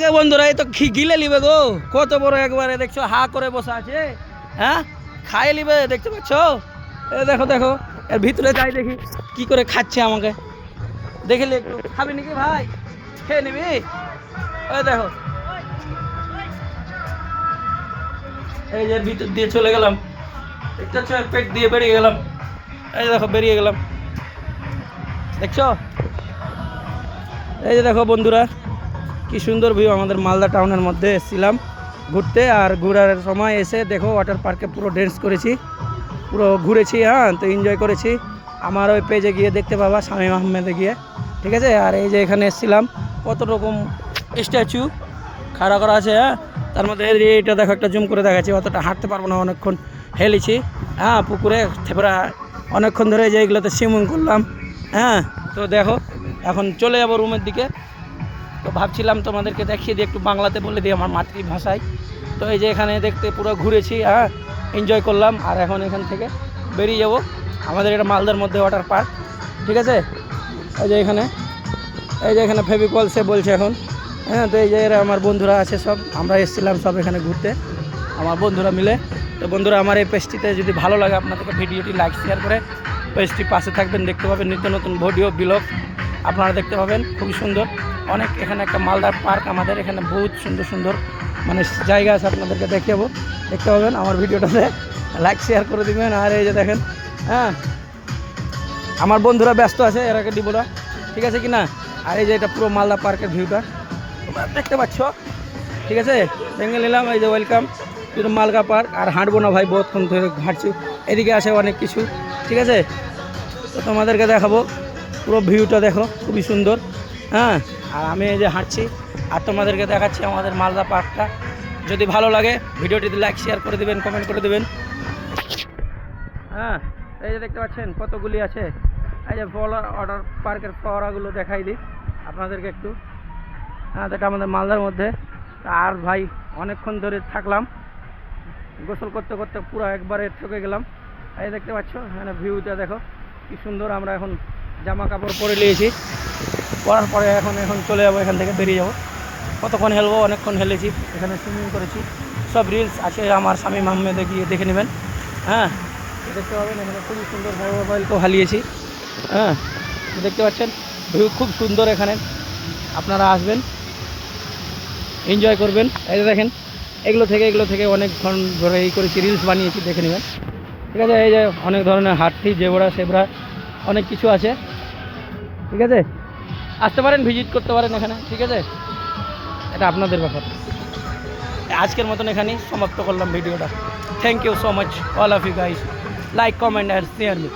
আগে বন্ধুরা, এই তো গিলে নিবে গো। কত বড় একবারে, দেখছ, হা করে বসে আছে। হ্যাঁ? খাইয়ে নিবে, দেখতে পাচ্ছ? এ দেখো দেখো, এর ভিতরে যাই দেখি, কি করে খাচ্ছে আমাকে। দেখলে একটু। খাবি নাকি ভাই? খেয়ে নিবি? ওই দেখো। এই যে ভিতর দিয়ে চলে গেলাম। দেখতে পেট দিয়ে বেরিয়ে গেলাম। এই দেখো, বেরিয়ে গেলাম। দেখছ? এই যে দেখো বন্ধুরা কি সুন্দর ভিউ আমাদের মালদা টাউনের মধ্যে এসেছিলাম ঘুরতে। আর ঘোরার সময় এসে দেখো ওয়াটার পার্কে পুরো ড্যান্স করেছি। পুরো ঘুরেছি হ্যাঁ তো এনজয় করেছি। আমার ওই পেজে গিয়ে দেখতে পাবা শামীম আহমেদে গিয়ে, ঠিক আছে? আর এই যে এখানে এসেছিলাম, কত রকম স্ট্যাচু খাড়া করা আছে হ্যাঁ? তার মধ্যে এইটা দেখো, একটা জুম করে দেখাচ্ছি, অতটা হাঁটতে পারব না, অনেকক্ষণ হেলেছি হ্যাঁ পুকুরে থেপরা। অনেকক্ষণ ধরে যে এগুলোতে সুইমিং করলাম হ্যাঁ তো দেখো, এখন চলে যাব রুমের দিকে। তো ভাবছিলাম তোমাদেরকে দেখিয়ে দিই, একটু বাংলাতে বলে দিই আমার মাতৃভাষায়। তো এই যে এখানে দেখতে পুরো ঘুরেছি হ্যাঁ এনজয় করলাম, আর এখন এখান থেকে বেরিয়ে যাব। আমাদের এটা মালদার মধ্যে ওয়াটার পার্ক ঠিক আছে? এই যে এখানে, এই যে এখানে ফেভিকল সে বলছে এখন হ্যাঁ তো এই যে এরা আমার বন্ধুরা আছে সব, আমরা এসেছিলাম সব এখানে ঘুরতে, আমার বন্ধুরা মিলে। তো বন্ধুরা, আমার এই পেজটিতে যদি ভালো লাগে আপনাদেরকে ভিডিওটি লাইক শেয়ার করে পেজটি পাশে থাকবেন, দেখতে পাবেন নিত্য নতুন ভিডিও ব্লগ আপনারা দেখতে পাবেন, খুবই সুন্দর। অনেক এখানে একটা মালদার পার্ক, আমাদের এখানে বহুত সুন্দর সুন্দর মানে জায়গা আছে আপনাদেরকে দেখাবো দেখতে পাবেন আমার ভিডিওটাতে। লাইক শেয়ার করে দিবেন। আর এই যে দেখেন হ্যাঁ? আমার বন্ধুরা ব্যস্ত আছে, এর আগে না। ঠিক আছে কি না? আর এই যে এটা পুরো মালদা পার্কের ভিউটা। তোমরা দেখতে পাচ্ছ? ঠিক আছে? দেখে নিলাম, এই যে ওয়েলকাম পুরো মালগা পার্ক। আর হাঁটবো না ভাই বহুতক্ষণ ধরে হাঁটছি। এদিকে আসে অনেক কিছু। ঠিক আছে? তো তোমাদেরকে দেখাবো। পুরো ভিউটা দেখো, খুবই সুন্দর। হ্যাঁ? আর আমি এই যে হাঁটছি, আর তোমাদেরকে দেখাচ্ছি আমাদের মালদা পার্কটা। যদি ভালো লাগে, ভিডিওটিতে লাইক শেয়ার করে দেবেন কমেন্ট করে দেবেন। হ্যাঁ এই যে দেখতে পাচ্ছেন, কতগুলি আছে। এই যে ফলার অর্ডার পার্কের ফোয়ারাগুলো দেখাই দিই আপনাদেরকে একটু। হ্যাঁ এটা আমাদের মালদার মধ্যে। আর ভাই, অনেকক্ষণ ধরে থাকলাম। গোসল করতে করতে পুরো একবারে ঠকে গেলাম। এই দেখতে পাচ্ছ, এখানে ভিউটা দেখো, কি সুন্দর আমরা এখন জামা কাপড় পরে নিয়েছি। পরার পরে এখন এখন চলে যাব, এখান থেকে বেরিয়ে যাব। কতক্ষণ হেলবো, অনেকক্ষণ হেলেছি, এখানে সুইমিং করেছি। সব রিলস আছে আমার স্বামী মাহমেদে গিয়ে দেখে নেবেন। হ্যাঁ দেখতে পাবেন, এখানে খুবই সুন্দর মোবাইলকেও হালিয়েছি হ্যাঁ দেখতে পাচ্ছেন ভিউ খুব সুন্দর এখানে। আপনারা আসবেন এনজয় করবেন। এই দেখেন, এগুলো থেকে এগুলো থেকে অনেকক্ষণ ধরে এই করেছি রিলস বানিয়েছি, দেখে নেবেন। ঠিক আছে, এই যে অনেক ধরনের হাটটি জেবরা, সেবরা, অনেক কিছু আছে। ঠিক আছে? আসতে পারেন ভিজিট করতে পারেন এখানে ঠিক আছে? এটা আপনাদের ব্যাপার। আজকের মতন এখানেই সমাপ্ত করলাম ভিডিওটা। Thank you so much all of you guys like comment and share me